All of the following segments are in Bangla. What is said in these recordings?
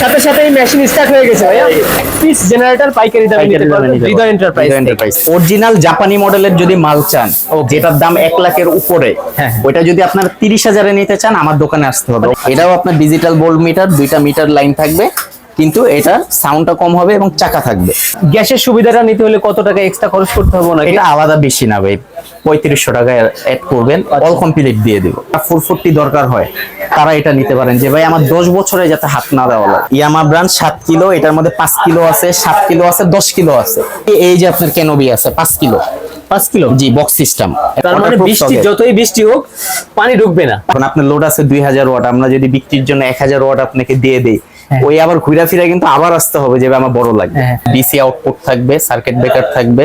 সাথে সাথে এই মেশিন স্টার্ট হয়ে গেছে ভাইয়া। পিস জেনারেটর পাইকারি দামে নিতে পারবেন। হৃদয় এন্টারপ্রাইজ অরিজিনাল জাপানি মডেলের যদি মাল চান যেটার দাম এক লাখের উপরে হ্যাঁ। ওইটা যদি আপনার তিরিশ হাজারে নিতে চান আমার দোকানে আসতে হবে। এটাও আপনার ডিজিটাল বোল্ড মিটার দুইটা মিটার লাইন থাকবে। কিন্তু এটা সাউন্ডটা কম হবে এবং চাকা থাকবে। গ্যাসের সুবিধাটা নিতে হলে কত টাকা এক্সট্রা খরচ করতে হবে নাকি? এটা আলাদা বেশি না ভাই। পঁয়ত্রিশশো টাকা অ্যাড করবেন অল কমপ্লিট দিয়ে দিব। ফোর ফোরটি দরকার হয় তারা এটা নিতে পারেন যে ভাই আমার দশ বছরে যাতে হাত না দেওয়া লাগে ইয়ামা ব্রান্ড সাত কিলো এটার মধ্যে পাঁচ কিলো আছে সাত কিলো আছে দশ কিলো আছে। এই যে আপনার কেনবি আছে পাঁচ কিলো। পাঁচ কিলো? জি বক্স সিস্টেম তার মানে বৃষ্টি যতই বৃষ্টি হোক পানি ঢুকবে না। এখন আপনার লোড আছে দুই হাজার ওয়াট আমরা যদি বিক্রির জন্য এক হাজার ওয়াট আপনাকে দিয়ে দেই হ্যাঁ। ওই আবার ঘুরা ফিরা কিন্তু আবার আসতে হবে যেভাবে আমার বড় লাগবে হ্যাঁ। ডিসি আউটপুট থাকবে সার্কিট ব্রেকার থাকবে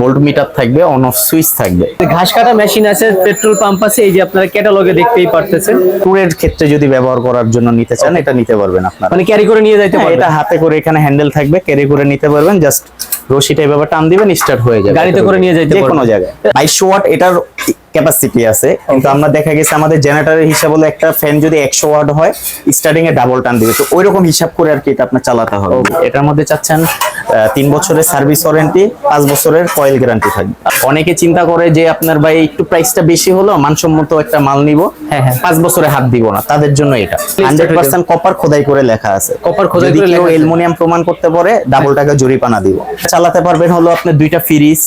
ভোল্ট মিটার থাকবে অন অফ সুইচ থাকবে। ঘাস কাটা মেশিন আছে পেট্রোল পাম্প আছে এই যে আপনারা ক্যাটালগে দেখতেই পারতেছেন। ট্যুরের ক্ষেত্রে যদি ব্যবহার করার জন্য নিতে চান এটা নিতে পারবেন আপনারা। মানে ক্যারি করে নিয়ে যাইতে হ্যাঁ, পারবেন। এটা হাতে করে এখানে হ্যান্ডেল থাকবে ক্যারি করে নিতে পারবেন জাস্ট রশিটা এভাবে টান দিবেন স্টার্ট হয়ে যাবে। গাড়িতে করে নিয়ে যাইতে যে কোনো জায়গায়। বাইশশো ওয়াট এটার ক্যাপাসিটি আছে। কিন্তু আমরা দেখা গেছে আমাদের জেনারেটরের হিসাব হলো একটা ফ্যান যদি একশো ওয়াট হয় স্টার্টিং এ ডাবল টান দিবে। তো ওইরকম হিসাব করে আর কি এটা আপনার চালাতে হবে। এটার মধ্যে চাচ্ছেন তিন বছরের সার্ভিস ওয়ারেন্টি পাঁচ বছরের কয়েল গ্যারান্টি থাকবে। অনেকে চিন্তা করে যে আপনার ভাই একটু প্রাইসটা বেশি হলো মানসম্মত একটা মাল নিব। হ্যাঁ, হ্যাঁ। পাঁচ বছরে হাত দিব না তাদের জন্য এটা। হান্ড্রেড পার্সেন্ট কপার খোদাই করে লেখা আছে। কপার খোদাই করে কেউ অ্যালুমিনিয়াম প্রমাণ করতে পারে ডাবল টাকা জরিমানা দিব। চালাতে পারবেন হলো আপনার দুইটা ফ্রিজ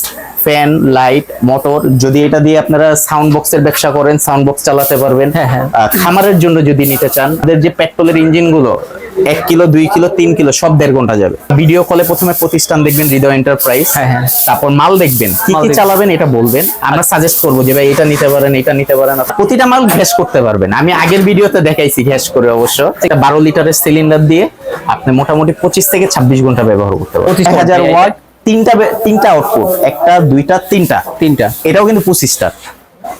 ফ্যান লাইট মোটর যদি এটা দিয়ে আপনারা সাউন্ড বক্সের ব্যবসা করেন সাউন্ড বক্স চালাতে পারবেন। হ্যাঁ। খামারের জন্য যদি নিতে চান আমাদের যে পেট্রোলের ইঞ্জিনগুলো এক কিলো দুই কিলো তিন কিলো সব দেড় ঘণ্টা যাবে। ভিডিও কলে প্রথমে প্রতিষ্ঠান দেখবেন হৃদয় এন্টারপ্রাইজ হ্যাঁ, হ্যাঁ। তারপর মাল দেখবেন কি কি চালাবেন এটা বলবেন। আমরা সাজেস্ট করব যে ভাই এটা নিতে পারেন এটা নিতে পারেন। প্রতিটা মাল ঘ্যাস করতে পারবেন। আমি আগের ভিডিওতে দেখাইছি ঘ্যাস করে অবশ্য। এটা বারো লিটারের সিলিন্ডার দিয়ে আপনি মোটামুটি পঁচিশ থেকে ছাব্বিশ ঘণ্টা ব্যবহার করতে পারবেন। 25 হাজার। ওয়াট তিনটা তিনটা আউটপুট একটা দুইটা তিনটা। তিনটা। এটাও কিন্তু পঁচিশটা।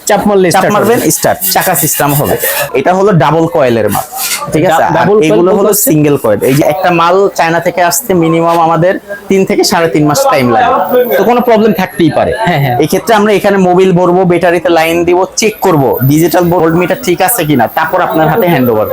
চাপ মারলে চাপ মারবেন স্টার্ট চাকা সিস্টেম হবে। এটা হলো ডাবল কয়েলের মাল ঠিক আছে? এগুলো হলো সিঙ্গেল কয়েল এই যে একটা মাল চায়না থেকে আসতে মিনিমাম আমাদের তিন থেকে সাড়ে তিন মাস টাইম লাগে। তো কোনো প্রবলেম থাকতেই পারে। হ্যাঁ, হ্যাঁ। এই ক্ষেত্রে আমরা এখানে মোবিল ভরবো ব্যাটারিতে লাইন দিব চেক করব ডিজিটাল ভোল্ট মিটার ঠিক আছে কিনা তারপর আপনার হাতে হ্যান্ড ওভার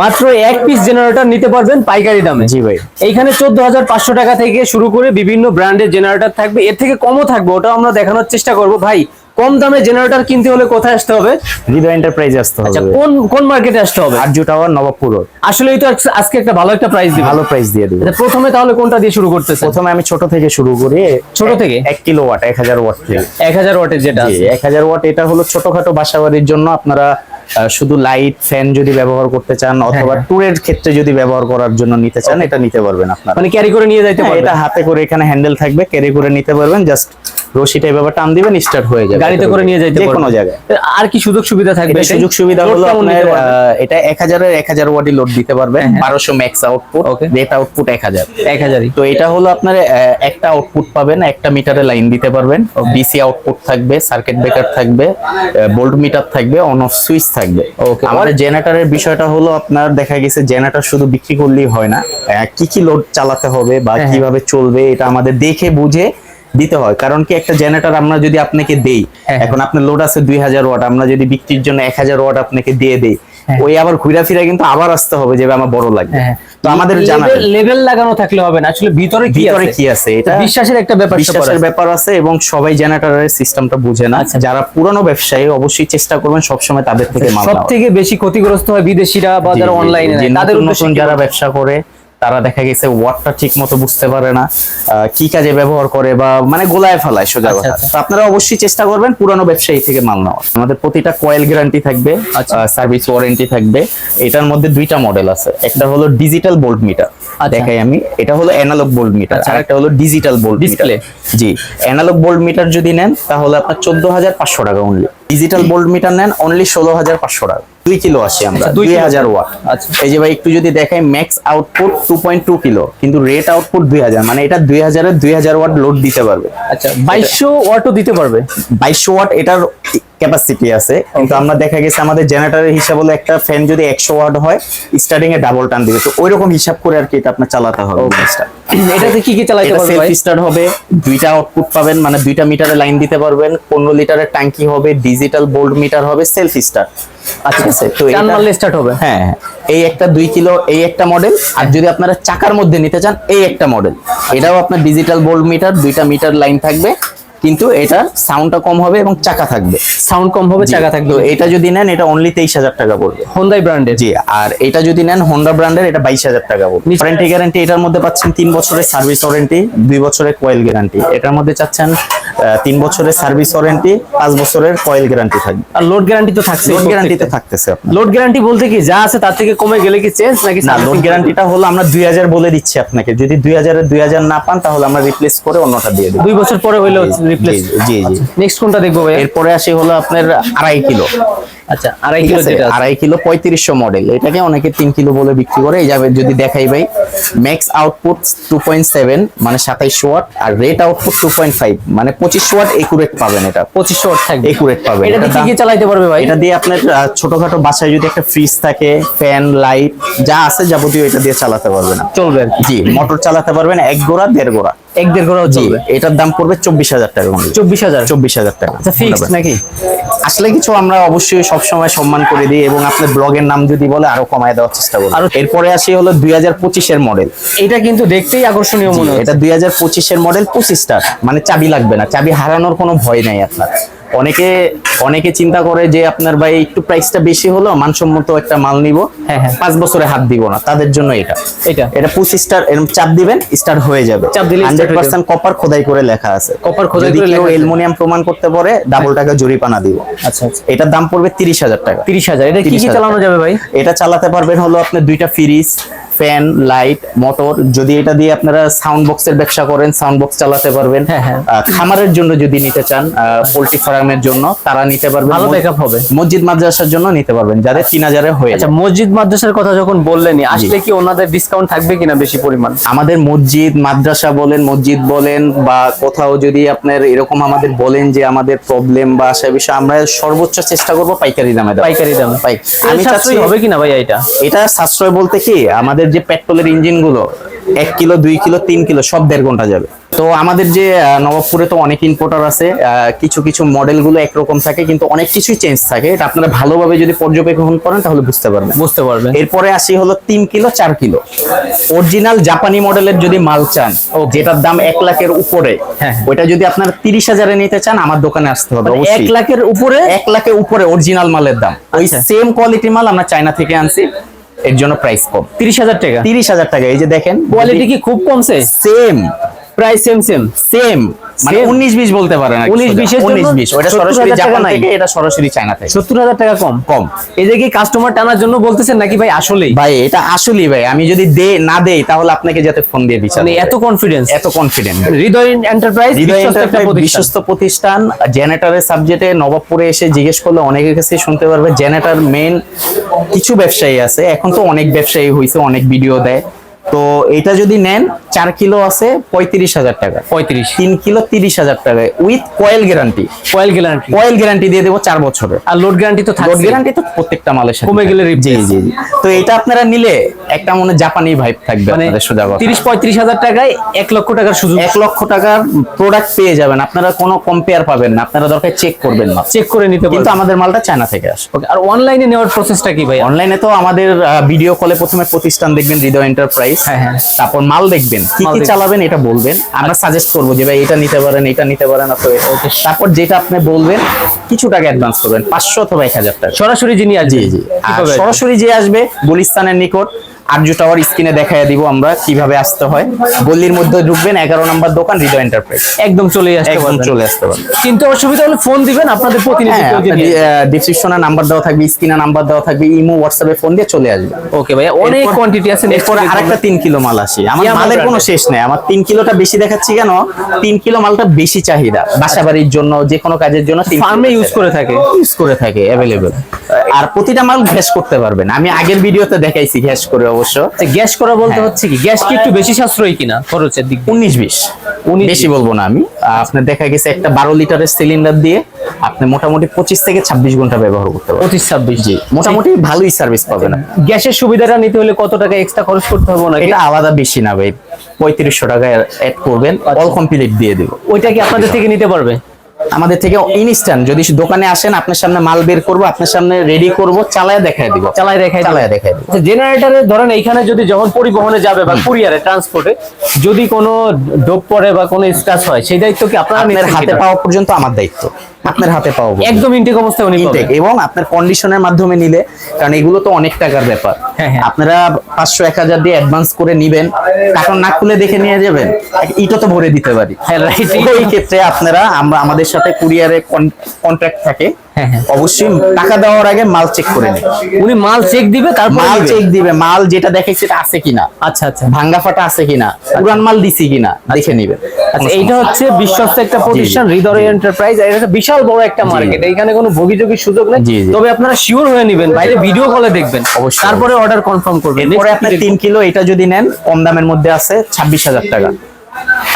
মাত্র এক পিস জেনারেটর নিতে পারবেন পাইকারি দামে। জি ভাই। এইখানে চোদ্দ হাজার পাঁচশো টাকা থেকে শুরু করে বিভিন্ন ব্র্যান্ডের জেনারেটর থাকবে। এর থেকে কমও থাকবে ওটাও আমরা দেখানোর চেষ্টা করব। ভাই কম দামে জেনারেটর কিনতে হলে কোথায় আসতে হবে? হৃদয় এন্টারপ্রাইজ আসতে আচ্ছা হবে। কোন কোন মার্কেটে আসতে হবে? আরজু টাওয়ার নবাবপুর আসলে এই তো আজকে একটা ভালো একটা প্রাইস দিই ভালো প্রাইস দিয়ে দিবে আচ্ছা, প্রথমে তাহলে কোনটা দিয়ে শুরু করতেছেন? প্রথমে আমি ছোট থেকে শুরু করি। ছোট থেকে? 1 কিলো ওয়াট এক হাজার ওয়াট থেকে। এক হাজার ওয়াটের যেটা আছে। এক হাজার ওয়াট এটা হলো ছোটখাটো বাসাবাড়ির জন্য আপনারা শুধু লাইট ফ্যান যদি ব্যবহার করতে চান অথবা হ্যাঁ। ট্যুরের ক্ষেত্রে যদি ব্যবহার করার জন্য নিতে চান এটা নিতে পারবেন আপনারা। মানে ক্যারি করে নিয়ে যাইতে হ্যাঁ, পারবেন? এটা হাতে করে এখানে হ্যান্ডেল থাকবে ক্যারি করে নিতে পারবেন জাস্ট রশিটা এভাবে টান দিবেন স্টার্ট হয়ে যাবে। গাড়িতে করে নিয়ে যাইতে পারবেন। কোনো জায়গায় আর কি সুযোগ সুবিধা থাকবে সুযোগ সুবিধা হলো আপনার এটা এক হাজারের এক হাজার ওয়াটই লোড দিতে পারবেন হ্যাঁ, হ্যাঁ। বারোশো ম্যাক্স আউটপুট. রেট আউটপুট এক হাজার। এক হাজারই। তো এটা হলো আপনার একটা আউটপুট পাবেন একটা মিটারে লাইন দিতে পারবেন ডিসি আউটপুট থাকবে সার্কিট ব্রেকার থাকবে ভোল্ট মিটার থাকবে অন অফ সুইচ থাকবে ওকে আমাদের জেনারেটরের বিষয়টা হলো আপনার দেখা গেছে জেনারেটর শুধু বিক্রি করলেই হয় না কি কি লোড চালাতে হবে বা হ্যাঁ, হ্যাঁ। কীভাবে চলবে এটা আমাদের দেখে বুঝে দিতে হয় কারণ কি একটা জেনারেটর আমরা যদি আপনাকে দেই হ্যাঁ। এখন আপনার লোড আছে দুই হাজার ওয়াট আমরা যদি বিক্রির জন্য এক হাজার ওয়াট আপনাকে দিয়ে দেই হ্যাঁ। ওই আবার ঘুরা ফিরা কিন্তু আবার আসতে হবে যে আমার বড় লাগবে। হ্যাঁ তো আমাদের জানা লেভেল লাগানো থাকলে হবে না। আসলে ভিতরে কি ভিতরে আছে? কি আছে? এটা বিশ্বাসের একটা ব্যাপার বিশ্বাসের ব্যাপার আছে এবং সবাই জেনারেটরের সিস্টেমটা বুঝে না। আচ্ছা। যারা পুরনো ব্যবসায়ী অবশ্যই চেষ্টা করবেন সবসময় তাদের থেকে মাল সব নেওয়ার। থেকে বেশি ক্ষতিগ্রস্ত হয় বিদেশিরা বা যারা অনলাইনে তাদের নতুন যারা ব্যবসা করে তারা দেখা গেছে ওয়ার্ডটা ঠিক মতো বুঝতে পারে না কি কাজে ব্যবহার করে বা মানে গোলায় ফেলায় সোজা আচ্ছা, কথা আচ্ছা। তো আপনারা অবশ্যই চেষ্টা করবেন পুরানো ব্যবসায়ী থেকে মাল নেওয়ার আমাদের প্রতিটা কয়েল গ্যারান্টি থাকবে আচ্ছা। সার্ভিস ওয়ারেন্টি থাকবে এটার মধ্যে দুইটা মডেল আছে একটা হলো ডিজিটাল বোল্ট মিটার আচ্ছা। দেখাই আমি এটা হলো অ্যানালগ বোল্ট মিটার আচ্ছা। আর একটা হলো ডিজিটাল বোল্ট Display। জি অ্যানালগ বোল্ট মিটার যদি নেন তাহলে আপনার চোদ্দ হাজার পাঁচশো টাকা অনলি ডিজিটাল বোল্ট মিটার নেন অনলি ষোলো হাজার পাঁচশো টাকা দুই কিলো আসি আমরা আচ্ছা, দুই। হাজার ওয়াট আচ্ছা। এই যে ভাই একটু যদি দেখাই max output two point two kilo কিন্তু রেট আউটপুট দুই হাজার মানে এটা দুই হাজারের দুই হাজার ওয়াট লোড দিতে পারবে আচ্ছা বাইশশো ওয়াটও দিতে পারবে বাইশশো ওয়াট এটার ক্যাপাসিটি আছে। কিন্তু আমরা দেখা গেছে আমাদের জেনারেটরের হিসাব হলো একটা ফ্যান যদি একশো ওয়াট হয় স্টার্টিং এ ডাবল টান দিবে। তো ওই রকম হিসাব করে আর কি এটা আপনার চালাতে হবে। এটাতে কি কি চালাইতে এটা পারবে সেলফ স্টার্ট হবে দুইটা আউটপুট পাবেন মানে দুইটা মিটারে লাইন দিতে পারবেন পনেরো লিটারের ট্যাঙ্কি হবে ডিজিটাল বোল্ড মিটার হবে সেলফ স্টার্ট আচ্ছা আছে? তো এটা- মারলে স্টার্ট হবে? হ্যাঁ হ্যাঁ। এই একটা দুই কিলো এই একটা মডেল আর যদি আপনারা চাকার মধ্যে নিতে চান এই একটা মডেল এটাও আপনার ডিজিটাল বোল্ড মিটার দুইটা মিটার লাইন থাকবে। কিন্তু এটা সাউন্ডটা কম হবে এবং চাকা থাকবে। সাউন্ড কম হবে চাকা থাকবে। এটা যদি নেন এটা অনলি তেইশ হাজার টাকা পড়বে। হোন্ডাই ব্র্যান্ডের জি আর এটা যদি নেন হোন্ডা ব্র্যান্ডের এটা বাইশ হাজার টাকা পড়বে। ওয়ারেন্টি গ্যারান্টি এটার মধ্যে পাচ্ছেন তিন বছরের সার্ভিস ওয়ারেন্টি দুই বছরের কোয়েল গ্যারান্টি এটার মধ্যে চাচ্ছেন তিন বছরের সার্ভিস ওয়ারেন্টি পাঁচ বছরের কয়েল গ্যারান্টি থাকবে। আর লোড গ্যারান্টি তো থাকছে লোড গ্যারান্টি তো থাকতেছে আপনার। লোড গ্যারান্টি বলতে কি যা আছে তার থেকে কমে গেলে কি চেঞ্জ নাকি না লোড? গ্যারান্টিটা হলো আমরা দুই হাজার বলে দিচ্ছি আপনাকে। যদি দুই হাজারের দুই হাজার না পান তাহলে আমরা রিপ্লেস করে অন্যটা দিয়ে দেবো। দুই বছর পরে হইল রিপ্লেস জি, জি জি নেক্সট কোনটা দেখব ভাই এরপরে আসি হলো আপনার আড়াই কিলো। আচ্ছা আড়াই কিলো যেটা। আড়াই কিলো পঁয়ত্রিশশো মডেল এটাকে অনেকে তিন কিলো বলে বিক্রি করে। এই যাবে যদি দেখাই ভাই max output two point seven মানে সাতাইশশো ওয়াট আর rate output two point five মানে ওয়াট একুরেট পাবেন এটা। পঁচিশশো ওয়াট থাকবে। একুরেট পাবেন। এটা চালাইতে পারবে ভাই? এটা দিয়ে আপনার ছোটখাটো বাসায় যদি একটা ফ্রিজ থাকে ফ্যান লাইট যা আছে যাবতীয় এটা দিয়ে চালাতে পারবেন। চলবে জি মোটর চালাতে পারবেন এক গোড়া দেড় গোড়া। এক দেড় জি। চলবে। এটার দাম পড়বে চব্বিশ হাজার টাকা। চব্বিশ হাজার? চব্বিশ হাজার টাকা। আচ্ছা ফিক্সড নাকি? আসলে কিছু আমরা অবশ্যই সবসময় সম্মান করে দিই এবং আপনার ব্লগের নাম যদি বলে আরও কমায় দেওয়ার চেষ্টা করি। আর এরপরে আসি হলো দুই হাজার পঁচিশের মডেল এটা কিন্তু দেখতেই আকর্ষণীয় মনে হয় এটা দুই হাজার পঁচিশের মডেল পঁচিশটা মানে চাবি লাগবে না। চাবি হারানোর কোনো ভয় নাই আপনার। অনেকে অনেকে চিন্তা করে যে আপনার ভাই একটু প্রাইসটা বেশি হলো মানসম্মত একটা মাল নিব। হ্যাঁ, হ্যাঁ। পাঁচ বছরে হাত দিব না তাদের জন্য এটা। এটা। এটা পঁচিশ স্টার এরকম চাপ দিবেন স্টার্ট হয়ে যাবে। চাপ দিলে start হান্ড্রেড হয়ে পার্সেন্ট কপার খোদাই করে লেখা আছে। Copper খোদাই করে লেখা অ্যালুমিনিয়াম প্রমাণ করতে পারে ডাবল টাকা জরিপানা দিব। আচ্ছা আচ্ছা। এটার দাম পড়বে তিরিশ হাজার টাকা। তিরিশ হাজার। এটা কি কি চালানো যাবে ভাই? এটা চালাতে পারবেন হলো আপনার দুইটা ফ্রিজ ফ্যান লাইট মোটর যদি এটা দিয়ে আপনারা সাউন্ড বক্সের ব্যবসা করেন সাউন্ড বক্স চালাতে পারবেন। হ্যাঁ, হ্যাঁ। খামারের জন্য যদি নিতে চান পোল্ট্রি ফার্মের জন্য তারা নিতে পারবেন ভালো backup হবে। মসজিদ মাদ্রাসার জন্য নিতে পারবেন যাদের তিন হাজারে হয়ে আচ্ছা মসজিদ মাদ্রাসার কথা যখন বললেনই আসলে কি ওনাদের ডিসকাউন্ট থাকবে কিনা বেশি পরিমাণ? আমাদের মসজিদ মাদ্রাসা বলেন মসজিদ বলেন বা কোথাও যদি আপনার এরকম আমাদের বলেন যে আমাদের প্রবলেম বা আশা বিষয় আমরা সর্বোচ্চ চেষ্টা করব পাইকারি দামে। পাইকারি দামে। পাই আমি আমি চাচ্ছি হবে কিনা ভাই এটা? এটা সাশ্রয় বলতে কি আমাদের যে পেট্রোলের ইঞ্জিনগুলো এক কিলো দুই কিলো তিন কিলো সব দেড় ঘণ্টা যাবে। তো আমাদের যে নবাবপুরে তো অনেক ইম্পোর্টার আছে কিছু কিছু মডেলগুলো একরকম থাকে কিন্তু অনেক কিছুই চেঞ্জ থাকে। এটা আপনারা ভালোভাবে যদি পর্যবেক্ষণ করেন তাহলে বুঝতে পারবেন। বুঝতে পারবেন। এরপরে আসি হলো তিন কিলো চার কিলো। অরিজিনাল জাপানি মডেলের যদি মাল চান ও যেটার দাম এক লাখের উপরে হ্যাঁ। ওইটা যদি আপনার তিরিশ হাজারে নিতে চান আমার দোকানে আসতে হবে মানে এক লাখের উপরে? এক লাখের উপরে অরিজিনাল মালের দাম। ওই আচ্ছা। সেম কোয়ালিটি মাল আমরা চায়না থেকে আনছি। এর জন্য প্রাইস কম। তিরিশ হাজার টাকা। তিরিশ হাজার টাকা। এই যে দেখেন কোয়ালিটি কি খুব কমছে? Same price same same same মানে Same? উনিশ বিশ বলতে পারেন 19 20 এর জন্য উনিশ বিশ। ওটা সরাসরি জাপান থেকে এটা সরাসরি চায়না থেকে। সত্তর হাজার টাকা কম। কম। এই যে কি কাস্টমার টানার জন্য বলতেছেন নাকি ভাই আসলেই? ভাই এটা আসলেই ভাই। আমি যদি দে না দেই তাহলে আপনাকে যাতে ফোন দিয়ে বিচার মানে এত কনফিডেন্স এত কনফিডেন্ট হৃদয় এন্টারপ্রাইজ বিশ্বস্ত প্রতিষ্ঠান। জেনারেটরের সাবজেক্টে নবাবপুরে এসে জিজ্ঞেস করলে অনেকের কাছে শুনতে পারবে জেনারেটর মেন কিছু ব্যবসায়ী আছে। এখন তো অনেক ব্যবসায়ী হয়েছে অনেক ভিডিও দেয়। তো এটা যদি নেন চার কিলো আছে পঁয়ত্রিশ হাজার টাকা। পঁয়ত্রিশ। তিন কিলো তিরিশ হাজার টাকা। With coil guarantee. Coil guarantee. Coil guarantee দিয়ে দেবো চার বছরে আর লোড গ্যারান্টি তো লোড গ্যারান্টি তো প্রত্যেকটা মালের সাথে কমে গেলে। জি। জি তো এটা আপনারা নিলে একটা মনে জাপানি ভাইব থাকবে মানে সোজা তিরিশ পঁয়ত্রিশ হাজার টাকায় এক লক্ষ টাকার সুযোগ। এক লক্ষ টাকার প্রোডাক্ট পেয়ে যাবেন। আপনারা কোনো কম্পেয়ার পাবেন না। আপনারা দরকার চেক করবেন না চেক করে নিতে কিন্তু আমাদের মালটা চায়না থেকে আসে। আর অনলাইনে নেওয়ার প্রসেসটা কি ভাই অনলাইনে তো আমাদের ভিডিও কলে প্রথমে প্রতিষ্ঠান দেখবেন হৃদয় এন্টারপ্রাইজ হ্যাঁ, হ্যাঁ। তারপর মাল দেখবেন কি কি চালাবেন এটা বলবেন। আমরা সাজেস্ট করব যে ভাই এটা নিতে পারেন এটা নিতে পারেন অথবা এটা তারপর যেটা আপনি বলবেন কিছু টাকা অ্যাডভান্স করবেন পাঁচশো অথবা এক হাজার টাকা। সরাসরি যিনি আসবে সরাসরি যে আসবে বলিস্তানের নিকট আরজু টাওয়ার স্ক্রিনে দেখাই দিব আমরা কীভাবে আসতে হয়। গল্লির মধ্যে ঢুকবেন এগারো নম্বর দোকান হৃদয় এন্টারপ্রাইজ একদম চলে আসতে একদম পারবেন। চলে আসতে পারবেন। কিন্তু অসুবিধা হলে ফোন দিবেন আপনাদের প্রতিনিধি ডিসক্রিপশনে নাম্বার দেওয়া থাকবে স্ক্রিনে নাম্বার দেওয়া থাকবে ইমো হোয়াটসঅ্যাপে ফোন দিয়ে চলে আসবে। ওকে ভাই অনেক কোয়ান্টিটি আছে এরপরে আরেকটা তিন কিলো মাল আসি। আমার মালের কোনো শেষ নেই। আমার তিন কিলোটা বেশি দেখাচ্ছি কেন? তিন কিলো মালটা বেশি চাহিদা। বাসা বাড়ির জন্য যে কোনো কাজের জন্য ফার্মে ইউজ করে থাকে। ইউজ করে থাকে অ্যাভেলেবেল আর প্রতিটা মাল গ্যাস করতে পারবেন। আমি আগের ভিডিওতে দেখাইছি গ্যাস করে অবশ্য। গ্যাস করা বলতে হ্যাঁ। হচ্ছে কি? গ্যাস কি একটু বেশি সাশ্রয়ী কিনা খরচের দিক উনিশ বিশ। বেশি বলব না আমি। আপনার দেখা গেছে একটা বারো লিটারের সিলিন্ডার দিয়ে আপনি মোটামুটি পঁচিশ থেকে ছাব্বিশ ঘণ্টা ব্যবহার করতে পারবেন। পঁচিশ ছাব্বিশ। জি মোটামুটি ভালোই সার্ভিস পাবেন গ্যাসের সুবিধাটা নিতে হলে কত টাকা এক্সট্রা খরচ করতে হবে নাকি? এটা আলাদা বেশি না ভাই। পঁয়ত্রিশশো টাকা অ্যাড করবেন অল কমপ্লিট দিয়ে দেবো। ওইটা কি আপনাদের থেকে নিতে পারবে? আমাদের থেকে ইনস্ট্যান্ট যদি দোকানে আসেন আপনার সামনে মাল বের করব আপনার সামনে রেডি করব চালায় দেখায় দিব। চালায় দেখায় চালায় দেখায় দিব। জেনারেটরে ধরেন এইখানে যদি যখন পরিবহনে যাবে বা কুরিয়ারে ট্রান্সপোর্টে যদি কোনো ডোপ পড়ে বা কোনো স্ক্র্যাচ হয় সেই দায়িত্ব কি আপনার হাতে পাওয়া পর্যন্ত আমার দায়িত্ব। আপনার হাতে পাওয়া একদম ইনটেক অবস্থায় উনি পাবেন। এবং আপনার কন্ডিশনের মাধ্যমে নিলে কারণ এগুলো তো অনেক টাকার ব্যাপার হ্যাঁ, হ্যাঁ। আপনারা পাঁচশো এক হাজার দিয়ে অ্যাডভান্স করে নেবেন কারণ না খুলে দেখে নিয়ে যাবেন ইটো তো ভরে দিতে পারি হ্যাঁ, right. এই ক্ষেত্রে আপনারা আমরা আমাদের সাথে কুরিয়ারে কন্ট্রাক্ট থাকে। অবশ্যই টাকা দেওয়ার আগে মাল চেক করে নেন। উনি মাল চেক দিবে তারপর মাল চেক দিবে মাল যেটা দেখে সেটা আছে কিনা? আচ্ছা আচ্ছা। ভাঙ্গা ফাটা আছে কিনা? পুরান মাল দিছি কিনা? দেখে নিবেন আচ্ছা এইটা হচ্ছে বিশ্বস্ত একটা প্রতিষ্ঠান হৃদয় এন্টারপ্রাইজ এটা একটা বিশাল বড় একটা মার্কেট এখানে কোনো ভোগীযোগীর সুযোগ নেই। তবে আপনারা শিওর হয়ে নেবেন বাইরে ভিডিও কলে দেখবেন। অবশ্যই। তারপরে অর্ডার কনফার্ম করবেন। পরে আপনার তিন কিলো এটা যদি নেন কম দামের মধ্যে আছে ছাব্বিশ হাজার টাকা।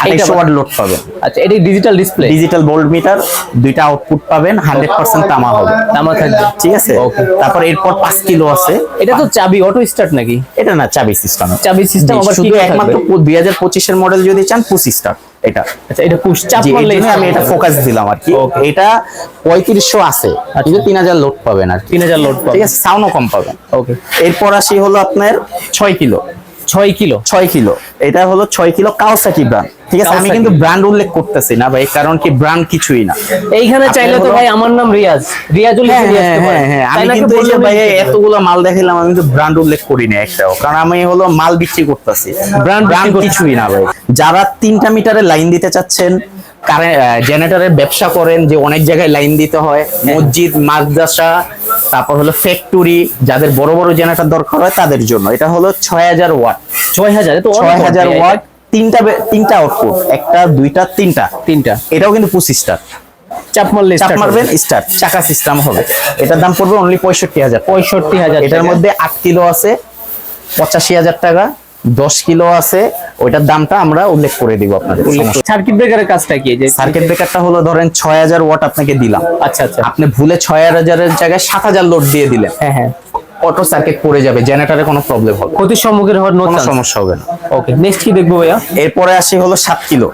আড়াইশো ওয়াট লোড পাবেন আচ্ছা এটা digital display digital volt meter দুইটা আউটপুট পাবেন হান্ড্রেড পার্সেন্ট তামা হবে। তামা থাকবে। ঠিক আছে? তারপর এরপর পাঁচ কিলো আছে। এটা তো চাবি অটো স্টার্ট নাকি? এটা না চাবি সিস্টেম চাবি সিস্টেম আবার শুধু একমাত্র দুই হাজার পঁচিশের মডেল যদি চান পঁচিশ স্টার এটা। আচ্ছা এটা পুশ চাপ মারলে আমি এটা ফোকাস দিলাম আর কি। এটা পঁয়ত্রিশশো আছে। কিন্তু তিন হাজার লোড পাবেন আর কি। 3000 লোড পাবে ঠিক আছে? সাউন্ডও কম পাবেন। ওকে এরপর আসি হলো আপনার ছয় কিলো 6 কিলো। ছয় কিলো। এটা হলো ছয় কিলো কাওসাকি ব্র্যান্ড ঠিক আছে? আমি কিন্তু ব্র্যান্ড উল্লেখ করতেছি না ভাই কারণ কি ব্র্যান্ড কিছুই না। এইখানে চাইলে তো ভাই আমার নাম রিয়াজ। রিয়াজুল হ্যাঁ হ্যাঁ হ্যাঁ। হ্যাঁ। আমি কিন্তু এই যে ভাই এতগুলো মাল দেখালাম আমি কিন্তু ব্র্যান্ড উল্লেখ করি না একটাও। কারণ আমি হলো মাল বিক্রি করতেছি। Brand ব্র্যান্ড কিছুই না ভাই। যারা তিনটা মিটারের লাইন দিতে চাচ্ছেন কারেন্ট জেনারেটরের ব্যবসা করেন যে অনেক জায়গায় লাইন দিতে হয়। মসজিদ মাদ্রাসা তারপর হলো ফ্যাক্টরি যাদের বড় বড় জেনারেটর দরকার হয় তাদের জন্য। এটা হলো ছয় হাজার ওয়াট। 6000 তো ছয় হাজার ওয়াট তিনটা তিনটা আউটপুট একটা দুইটা তিনটা। তিনটা। এটাও কিন্তু পঁচিশটা চাপ মারলে চাপ মারবেন। স্টার্ট চাকা সিস্টেম হবে। এটার দাম পড়বে অনলি পঁয়ষট্টি হাজার 65000 এটার মধ্যে আট কিলো আছে পঁচাশি হাজার টাকা। দশ কিলো আছে ওইটার দামটা আমরা উল্লেখ করে দিব আপনাদের। সার্কিট ব্রেকারের কাজটা কি সার্কিট ব্রেকারটা হলো ধরেন ছয় হাজার ওয়াট আপনাকে দিলাম। আচ্ছা আচ্ছা। আপনি ভুলে ছয় হাজারের জায়গায় সাত হাজার লোড দিয়ে দিলেন। হ্যাঁ হ্যাঁ। অটো সার্কিট পড়ে যাবে জেনারেটরে কোনো প্রবলেম হবে। ক্ষতির সম্মুখীন হওয়ার নো কোনো সমস্যা হবে না। ওকে নেক্সট কি দেখব ভাইয়া? এরপরে আসি হলো সাত kilo.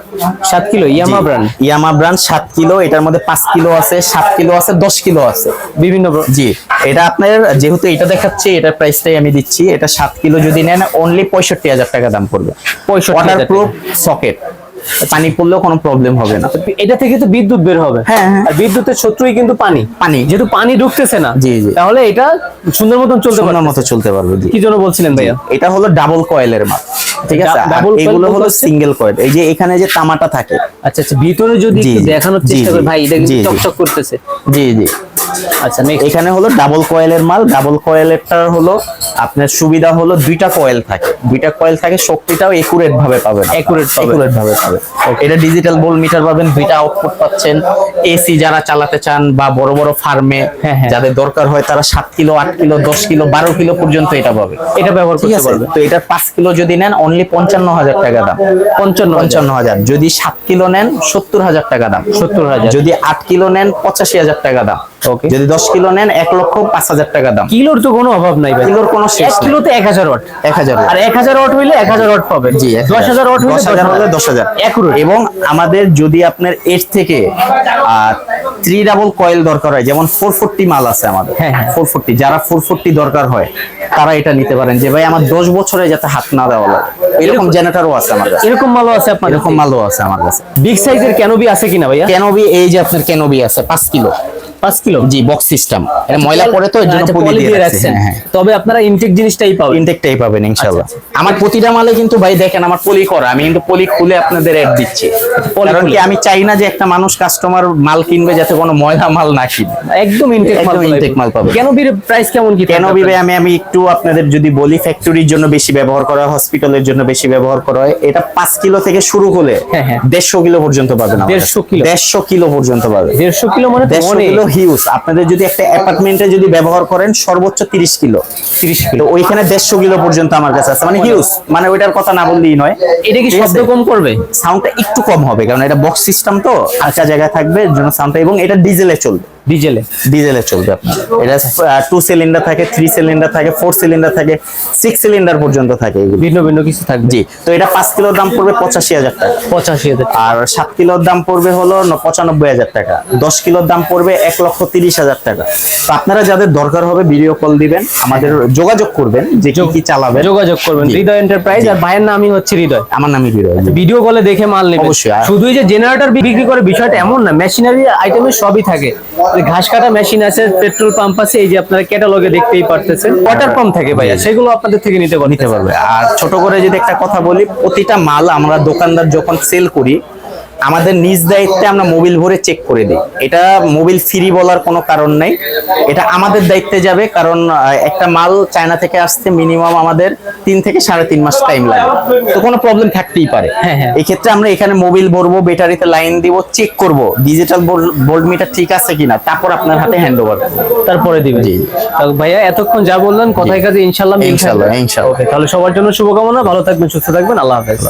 7 kilo Yamaha brand Yamaha brand সাত কিলো এটার মধ্যে পাঁচ কিলো আছে সাত কিলো আছে দশ কিলো আছে। বিভিন্ন জি এটা আপনার যেহেতু এটা দেখাচ্ছি এটার প্রাইসটাই আমি দিচ্ছি এটা সাত কিলো যদি নেন অনলি পঁয়ষট্টি হাজার টাকা দাম পড়বে। 65,000 ওয়াটার প্রুফ সকেট পানি পড়লেও কোনো প্রবলেম হবে না। এটা থেকে তো বিদ্যুৎ বের হবে। হ্যাঁ, হ্যাঁ। বিদ্যুতের শত্রুই কিন্তু পানি। পানি। যেহেতু পানি ঢুকতেছে না জি, জি। তাহলে এটা সুন্দর মতন চলতে সুন্দর পারে মতো চলতে পারবে কি জন্য বলছিলেন ভাইয়া? এটা হলো ডাবল কয়েলের মাল ঠিক আছে? এগুলো হলো সিঙ্গেল কয়েল এই যে এখানে যে তামাটা থাকে। আচ্ছা আচ্ছা ভিতরে যদি। দেখানোর চেষ্টা করি ভাই এটা কিন্তু। চকচক করতেছে। জি জি। আচ্ছা এখানে হলো ডাবল কয়েলের মাল। ডাবল কয়েলেরটার হলো আপনার সুবিধা হলো দুইটা কয়েল থাকে। দুইটা কয়েল থাকে শক্তিটাও একুরেট ভাবে পাবেন একুরেট। একুরেট ভাবে পাবেন। এটা ডিজিটাল বোল মিটার পাবেন দুইটা আউটপুট পাচ্ছেন। এসি যারা চালাতে চান বা বড় বড় ফার্মে হ্যাঁ, হ্যাঁ। যাদের দরকার হয় তারা সাত কিলো আট কিলো দশ কিলো বারো কিলো পর্যন্ত এটা পাবে। এটা ব্যবহার করতে পারবে। তো এটার পাঁচ কিলো যদি নেন অনলি পঞ্চান্ন হাজার টাকা দাম। পঞ্চান্ন পঞ্চান্ন হাজার। যদি সাত কিলো নেন সত্তর হাজার টাকা দাম। সত্তর হাজার। যদি আট কিলো নেন পঁচাশি হাজার টাকা দাম. যদি দশ কিলো নেন এক লক্ষ পাঁচ হাজার টাকা দাম। কিলোর তো কোনো অভাব নাই ভাই। কিলোর কোনো শেষ এক নেই। কিলোতে এক হাজার ওয়াট। এক হাজার আর এক হাজার ওয়াট হইলে এক হাজার ওয়াট পাবেন। জি এক দশ হাজার ওয়াট হইলে দশ হাজার হলে দশ হাজার। Accurate। এবং আমাদের যদি আপনার এর থেকে থ্রি ডাবল কয়েল দরকার হয় যেমন ফোর ফোরটি মাল আছে আমাদের। হ্যাঁ, হ্যাঁ। ফোর ফোরটি যারা ফোর ফোরটি দরকার হয় তারা এটা নিতে পারেন। যে ভাই আমার দশ বছরে যাতে হাত না দেওয়া লাগে এরকম জেনারেটরও আছে আমার কাছে এরকম মালও আছে আপনার এরকম মালও আছে আমার কাছে। বিগ সাইজের ক্যানোবি আছে কিনা ভাইয়া? ক্যানোবি এই যে আপনার ক্যানোবি আছে পাঁচ কিলো। পাঁচ কিলো? জি বক্স সিস্টেম এটা ময়লা পড়ে তো এর জন্য আচ্ছা, পলি দিয়ে রাখছেন হ্যাঁ হ্যাঁ। তবে আপনারা ইনটেক জিনিসটাই পাবেন। ইনটেকটাই পাবেন ইনশাআল্লাহ আমার প্রতিটা মালে কিন্তু ভাই দেখেন আমার পলি করা। আমি কিন্তু পলি খুলে আপনাদের অ্যাড দিচ্ছি। কারণ কি আমি চাই না যে একটা মানুষ কাস্টমার মাল কিনবে যাতে কোনো ময়লা মাল না কিনে। একদম ইনটেক মাল intake মাল পাবে। কেন ক্যানোবির প্রাইস কেমন কি কেন বিবে আমি আমি একটু আপনাদের যদি বলি ফ্যাক্টরির জন্য বেশি ব্যবহার করা হয় হসপিটালের জন্য বেশি ব্যবহার করা হয় এটা পাঁচ কিলো থেকে শুরু হলে হ্যাঁ, হ্যাঁ। দেড়শো কিলো পর্যন্ত পাবেন আমার কাছে। 150 কিলো? দেড়শো কিলো পর্যন্ত পাবে দেড়শো কিলো মানে তো দেড়শো অনেক। Kilo huge. আপনাদের যদি একটা অ্যাপার্টমেন্টে যদি ব্যবহার করেন সর্বোচ্চ তিরিশ কিলো। তিরিশ তো কিলো ওইখানে দেড়শো কিলো পর্যন্ত আমার কাছে আছে। মানে হিউজ। মানে ওইটার কথা না বললেই নয়। এটা কি শব্দ কম করবে? সাউন্ডটা একটু কম হবে কারণ এটা বক্স সিস্টেম তো আচ্ছা জায়গায় থাকবে জন্য সাউন্ডটা এবং এটা ডিজেলে চলবে। ডিজেলে? ডিজেলে চলবে আপনার। এটা টু সিলিন্ডার থাকে থ্রি সিলিন্ডার থাকে ফোর সিলিন্ডার থাকে সিক্স সিলিন্ডার পর্যন্ত থাকে ভিন্ন ভিন্ন কিছু থাকবে। জি তো এটা পাঁচ কিলোর দাম পড়বে পঁচাশি হাজার টাকা। পঁচাশি হাজার আর সাত কিলোর দাম পড়বে হলো পঁচানব্বই হাজার টাকা। দশ কিলোর দাম পড়বে এক লক্ষ তিরিশ হাজার টাকা। তো আপনারা যাদের দরকার হবে ভিডিও কল দিবেন আমাদের যোগাযোগ করবেন যে কি কি চালাবেন। যোগাযোগ করবেন। হৃদয় এন্টারপ্রাইজ আর ভাইয়ের নামই হচ্ছে হৃদয়। আমার নামই হিরো ভিডিও কলে দেখে মাল নেবে অবশ্যই, শুধুই যে জেনারেটর বিক্রি করে বিষয়টা এমন না মেশিনারি আইটেমের সবই থাকে। ঘাস কাটা মেশিন আছে পেট্রোল পাম্প আছে এই যে আপনারা ক্যাটালগে দেখতেই পারতেছেন। ওয়াটার পাম্প থাকে ভাইয়া সেগুলো আপনাদের থেকে নিতে নিতে পারবে। আর ছোট করে যদি একটা কথা বলি প্রতিটা মাল আমরা দোকানদার যখন সেল করি আমাদের নিজ দায়িত্বে আমরা মোবিল ভরে চেক করে দিই এটা মোবিল ফ্রি বলার কোনো কারণ নেই এটা আমাদের দায়িত্বে যাবে কারণ একটা মাল চায়না থেকে আসতে মিনিমাম আমাদের তিন থেকে সাড়ে তিন মাস টাইম লাগে তো কোনো প্রবলেম থাকতেই পারে হ্যাঁ, হ্যাঁ। এই ক্ষেত্রে আমরা এখানে মোবিল ভরবো ব্যাটারিতে লাইন দিব চেক করব ডিজিটাল ভোল্ট মিটার ঠিক আছে কিনা তারপর আপনার হাতে হ্যান্ড ওভার তারপরে দিবেন জি। ভাইয়া এতক্ষণ যা বললেন কথায় কাজে ইনশাল্লাহ ইনশাল্লাহ। ইনশাল্লাহ। তাহলে সবার জন্য শুভকামনা ভালো থাকবেন সুস্থ থাকবেন আল্লাহ হাফেজ